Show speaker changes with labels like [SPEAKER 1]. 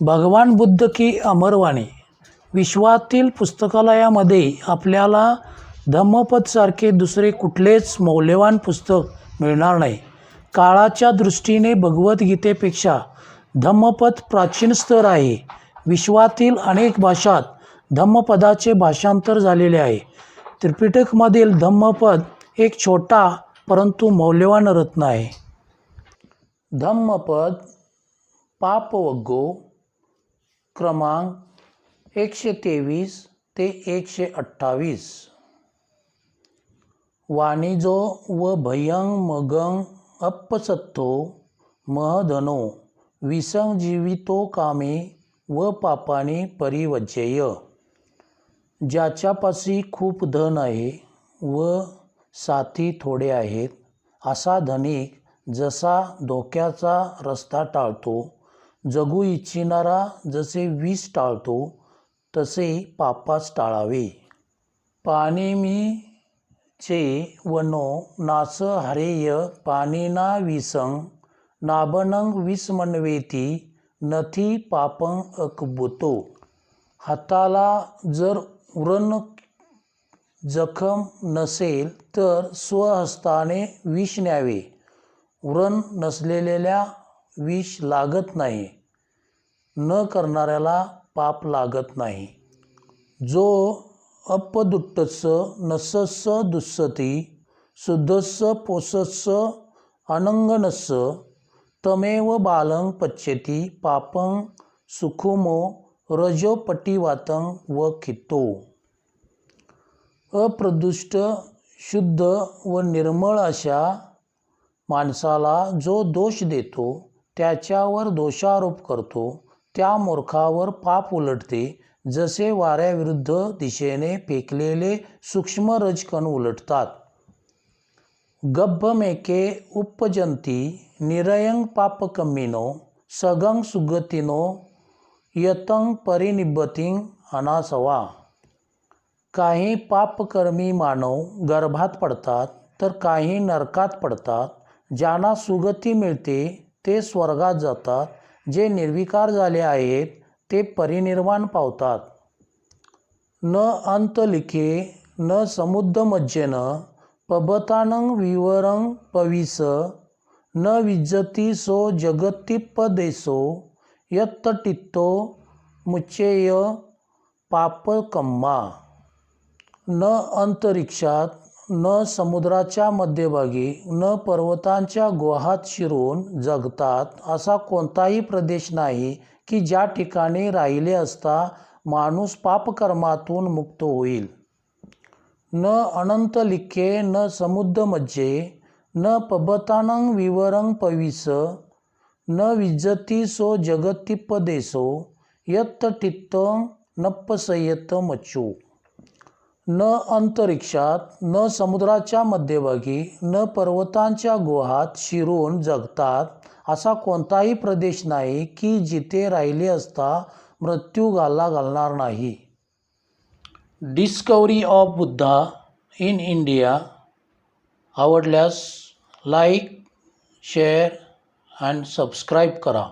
[SPEAKER 1] भगवान बुद्ध की अमरवाणी. विश्वातील पुस्तकालयामध्ये आपल्याला धम्मपदसारखे दुसरे कुठलेच मौल्यवान पुस्तक मिळणार नाही. काळाच्या दृष्टीने भगवद्गीतेपेक्षा धम्मपद प्राचीन स्तर आहे. विश्वातील अनेक भाषात धम्मपदाचे भाषांतर झालेले आहे. त्रिपिटकमधील धम्मपद एक छोटा परंतु मौल्यवान रत्न आहे. धम्मपद पापवग्गो क्रमांक एकशे तेवीस ते एकशे अठ्ठावीस. वाणिजो व भयंग मगंग अपसत्तो महधनो विसंजीवितो कामे व पापाने परिवज्यय. ज्याच्यापाशी खूप धन आहे व साथी थोडे आहेत असा धनिक जसा धोक्याचा रस्ता टाळतो जगू इच्छिणारा जसे विष टाळतो तसे पापास टाळावे. पाणीमीचे वनो नास हरेय पाणीना विसंग नाबनंग विस्मन्वेती नथी पापंग अकबुतो. हाताला जर उरण जखम नसेल तर स्वहस्ताने विष न्यावे. उरण नसलेल्या विष लागत नाही. न करणाऱ्याला पाप लागत नाही. जो अपदुट्टस्स नसस्स दुस्सती शुद्धस्स पोसस्स अनंगनस्स तमेव बालं पच्यती पापं सुखुमो रजोपटीवातं व खितो अप्रदुष्ट शुद्ध व निर्मळ अशा माणसाला जो दोष देतो त्याच्यावर दोषारोप करतो त्या मूर्खावर पाप उलटते जसे वाऱ्याविरुद्ध दिशेने फेकलेले सूक्ष्म रजकण उलटतात. गब्भमेके उपजंती निरयंग पापकम्मिनो सगंग सुगतिनो यतंग परिनिब्बतिं अनासवा. काही पापकर्मी मानव गर्भात पडतात तर काही नरकात पडतात ज्यांना सुगती मिळते ते स्वर्गात जातात जे निर्विकार झाले आहेत ते परिनिर्वाण पावतात. न अंतलिखे न समुद्रमज्जेन पबतानं विवरं पविस न विज्जती सो जगतिपदेसो यत्तटित्तो मुच्चेय पापकम्मा. न अंतरिक्षात न समुद्राच्या मध्यभागी न पर्वतांच्या गुहात शिरून जगतात असा कोणताही प्रदेश नाही की ज्या ठिकाणी राहिले असता माणूस पापकर्मातून मुक्त होईल. न अनंत लिखे न समुद्रमज्जे न पबतानंग विवरंग पविस न विज्जती सो जगतिपदेसो यत्त टित्त नप्पसयत मच्चू। न अंतरिक्षात न समुद्राच्या मध्यभागी न पर्वतांच्या गुहात शिरून जगतात असा कोणताही प्रदेश नाही की जिथे राहिले असता मृत्यू घाला घालणार नाही. Discovery of Buddha in India आवडल्यास लाईक शेअर अँड सबस्क्राईब करा.